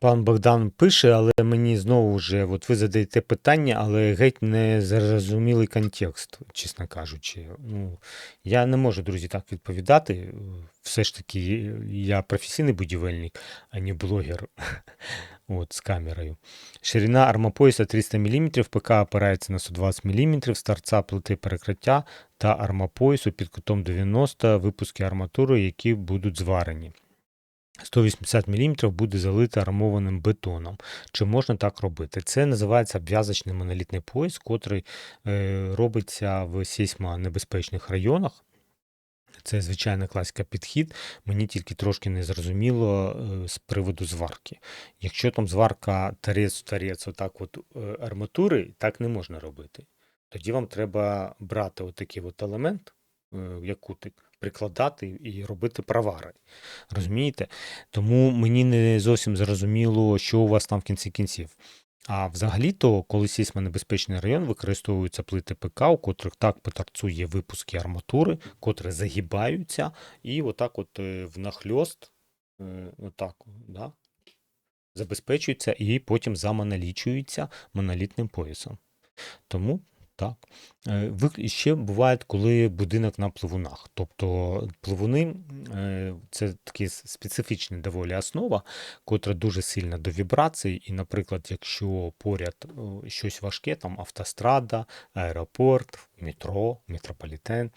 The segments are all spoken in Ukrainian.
Пан Богдан пише, але мені знову вже, от ви задаєте питання, але геть не зрозумілий контекст, чесно кажучи. Ну, я не можу, друзі, так відповідати. Все ж таки, я професійний будівельник, а не блогер от, з камерою. Ширина армопояса 300 мм, ПК опирається на 120 мм, з торця плити перекриття та армопоясу під кутом 90 випуски арматури, які будуть зварені. 180 мм буде залито армованим бетоном. Чи можна так робити? Це називається обв'язочний монолітний пояс, котрий е, робиться в сейсмонебезпечних районах. Це звичайна класика підхід. Мені тільки трошки не зрозуміло е, з приводу зварки. Якщо там зварка тарець-тарець, отак от е, арматури, так не можна робити. Тоді вам треба брати отакий от елемент, як кутик, прикладати і робити провари. Розумієте? Тому мені не зовсім зрозуміло, що у вас там в кінці кінців. А взагалі-то, коли сейсмонебезпечний район, використовуються плити ПК, у котрих так по торцу є випуски арматури, котрі загибаються, і отак от е, внахльост, е, отак, да, забезпечуються і потім замонолічуються монолітним поясом. Тому так. Е, Ще буває, коли будинок на пливунах. Тобто пливуни е, це така специфічна доволі основа, котра дуже сильна до вібрацій. І, наприклад, якщо поряд щось важке, там автострада, аеропорт, метро, метрополітен,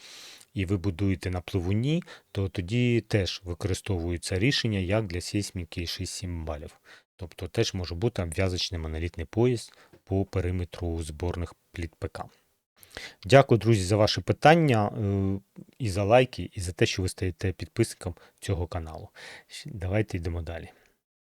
і ви будуєте на пливуні, то тоді теж використовуються рішення як для сейсміки 6-7 балів. Тобто теж може бути обв'язочний монолітний пояс по периметру зборних пліт ПК. Дякую, друзі, за ваші питання е, і за лайки, і за те, що ви стаєте підписником цього каналу. Давайте йдемо далі.